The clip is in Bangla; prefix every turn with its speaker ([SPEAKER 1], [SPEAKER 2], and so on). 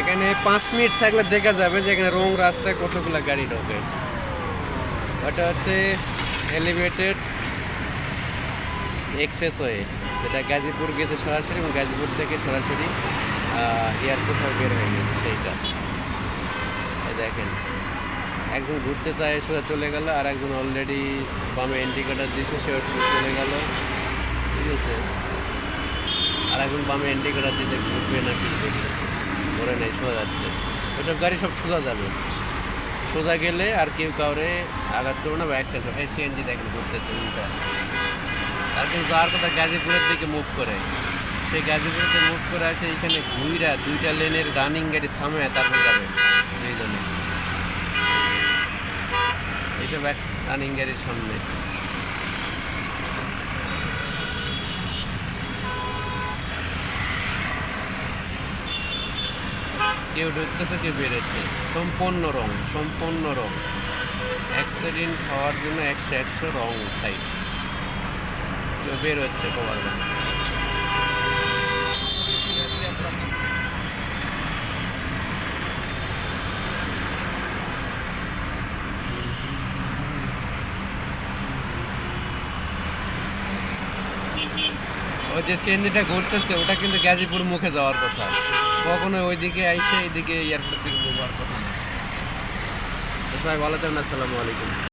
[SPEAKER 1] এখানে পাঁচ মিনিট থাকলে দেখা যাবে যে এখানে রং রাস্তায় কতগুলো গাড়ি ঢোকে। ওটা হচ্ছে এলিভেটেড এক্সপ্রেসওয়ে যেটা গাজীপুর গেছে সরাসরি এবং গাজীপুর থেকে সরাসরি এয়ারপোর্ট হয়ে বের হয়ে গেছে সেইটা। দেখেন, একজন ঘুরতে চায় সোজা চলে গেল, আর একজন অলরেডি বামে ইন্ডিকেটার দিয়েছে সোজা চলে গেল। ঠিক আছে? আর একজন বামে ইন্ডিকেটার দিতে ঘুরবে না কি করবে? ধরে নেই, সোজা যাচ্ছে। ওইসব গাড়ি সব সোজা যাবে। সোজা গেলে আর কেউ কাউরে আঘাত করবে না বা অ্যাক্সিডেন্ট হবে সিএনজি দেখেন ঘুরতেছে আর কেউ যাওয়ার কথা গাজীপুরের দিকে মুভ করে। সেই গাজীপুরের দিকে মুভ করে আসে, এখানে ঘুইরা দুইটা লেনের রানিং গাড়ি থামে তারপর যাবে দুইজনে। এইসব এক রানিং গাড়ির সামনে। কেউ ঢুকতেছে, কেউ বেরোচ্ছে। সম্পূর্ণ রং সম্পূর্ণ রং। অ্যাক্সিডেন্ট হওয়ার জন্য একশো একশো রং সাইড কেউ বেরোচ্ছে কবার ওই যে চেঞ্জিটা ঘুরতেছে, ওটা কিন্তু গাজীপুর মুখে যাওয়ার কথা। কখনো ওইদিকে আইসে এইদিকে এয়ারপোর্ট থেকে যাওয়ার কথা সবাই ভালো থাকুন আসসালামু আলাইকুম।